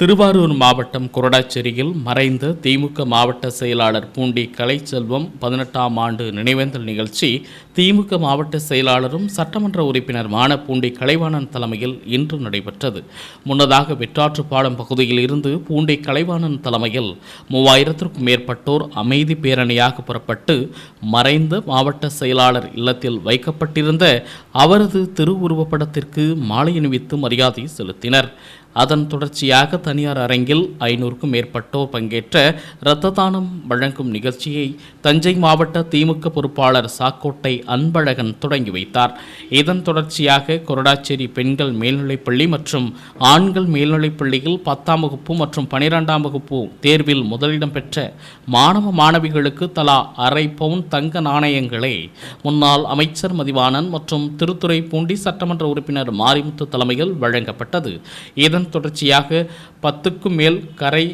திருவாரூர் மாவட்டம் கொரடாச்சேரியில் மறைந்த திமுக மாவட்ட செயலாளர் பூண்டி கலைச்செல்வம் பதினெட்டாம் ஆண்டு நினைவேந்தல் நிகழ்ச்சி. திமுக மாவட்ட செயலாளரும் சட்டமன்ற உறுப்பினருமான பூண்டி கலைவாணன் தலைமையில் இன்று நடைபெற்றது. முன்னதாக வெற்றாற்றுப்பாலம் பகுதியில் இருந்து பூண்டி கலைவாணன் தலைமையில் மூவாயிரத்திற்கும் மேற்பட்டோர் அமைதி பேரணியாக புறப்பட்டு மறைந்த மாவட்ட செயலாளர் இல்லத்தில் வைக்கப்பட்டிருந்த அவரது திருவுருவப்படத்திற்கு மாலை அணிவித்து மரியாதை செலுத்தினர். அதன் தொடர்ச்சியாக தனியார் அரங்கில் ஐநூறுக்கும் மேற்பட்டோர் பங்கேற்ற இரத்த தானம் வழங்கும் நிகழ்ச்சியை தஞ்சை மாவட்ட திமுக பொறுப்பாளர் சாக்கோட்டை அன்பழகன் தொடங்கி வைத்தார். இதன் தொடர்ச்சியாக கொரடாச்சேரி பெண்கள் மேல்நிலைப்பள்ளி மற்றும் ஆண்கள் மேல்நிலைப்பள்ளியில் பத்தாம் வகுப்பு மற்றும் பனிரெண்டாம் வகுப்பு தேர்வில் முதலிடம் பெற்ற மாணவ மாணவிகளுக்கு தலா அரை பவுன் தங்க நாணயங்களை முன்னாள் அமைச்சர் மதிவாணன் மற்றும் திருத்துறை பூண்டி சட்டமன்ற உறுப்பினர் மாரிமுத்து தலைமையில் வழங்கப்பட்டது. இதன் தொடர்ச்சியாக பத்துக்கும் மேல் கரை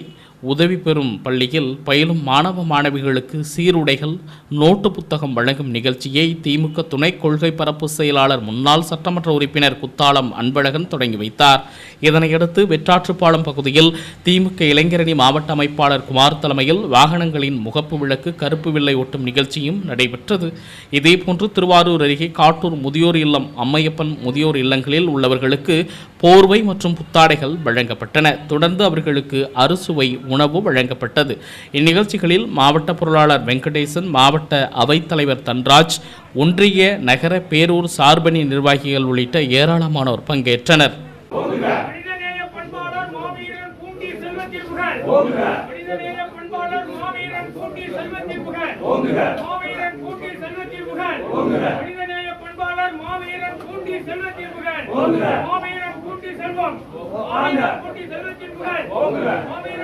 உதவி பெறும் பள்ளியில் பயிலும் மாணவ மாணவிகளுக்கு சீருடைகள் நோட்டு புத்தகம் வழங்கும் நிகழ்ச்சியை திமுக துணை கொள்கை பரப்பு செயலாளர் முன்னாள் சட்டமன்ற உறுப்பினர் குத்தாலம் அன்பழகன் தொடங்கி வைத்தார். இதனையடுத்து வெற்றாற்றுப்பாலம் பகுதியில் திமுக இளைஞரணி மாவட்ட அமைப்பாளர் குமார் தலைமையில் வாகனங்களின் முகப்பு விளக்கு கருப்பு வில்லை ஒட்டும் நிகழ்ச்சியும் நடைபெற்றது. இதேபோன்று திருவாரூர் அருகே காட்டூர் முதியோர் இல்லம் அம்மையப்பன் முதியோர் இல்லங்களில் உள்ளவர்களுக்கு போர்வை மற்றும் புத்தாடைகள் வழங்கப்பட்டன. தொடர்ந்து அவர்களுக்கு அறுசுவை உணவு வழங்கப்பட்டது. இந்நிகழ்ச்சிகளில் மாவட்ட பொருளாளர் வெங்கடேசன் மாவட்ட அவைத்தலைவர் தன்ராஜ் ஒன்றிய நகர பேரூர் சார்பணி நிர்வாகிகள் உள்ளிட்ட ஏராளமானோர் பங்கேற்றனர். மாவீரன் பூண்டி செல்வத்தின் புகழ். மனிதநேய பண்பாளர் மாவீரன் பூண்டி செல்வம். மாவீரன் பூண்டி செல்வத்தின் புகழ். மாவீரன்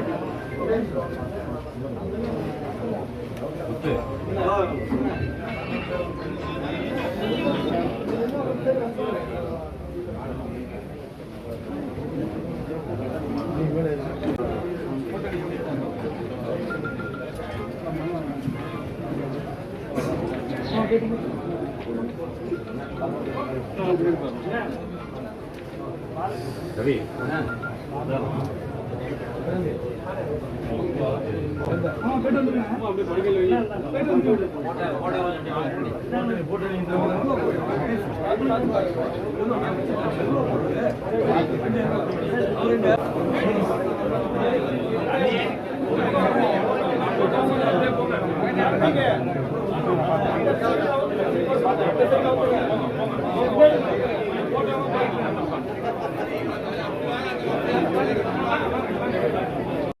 David, போட்டு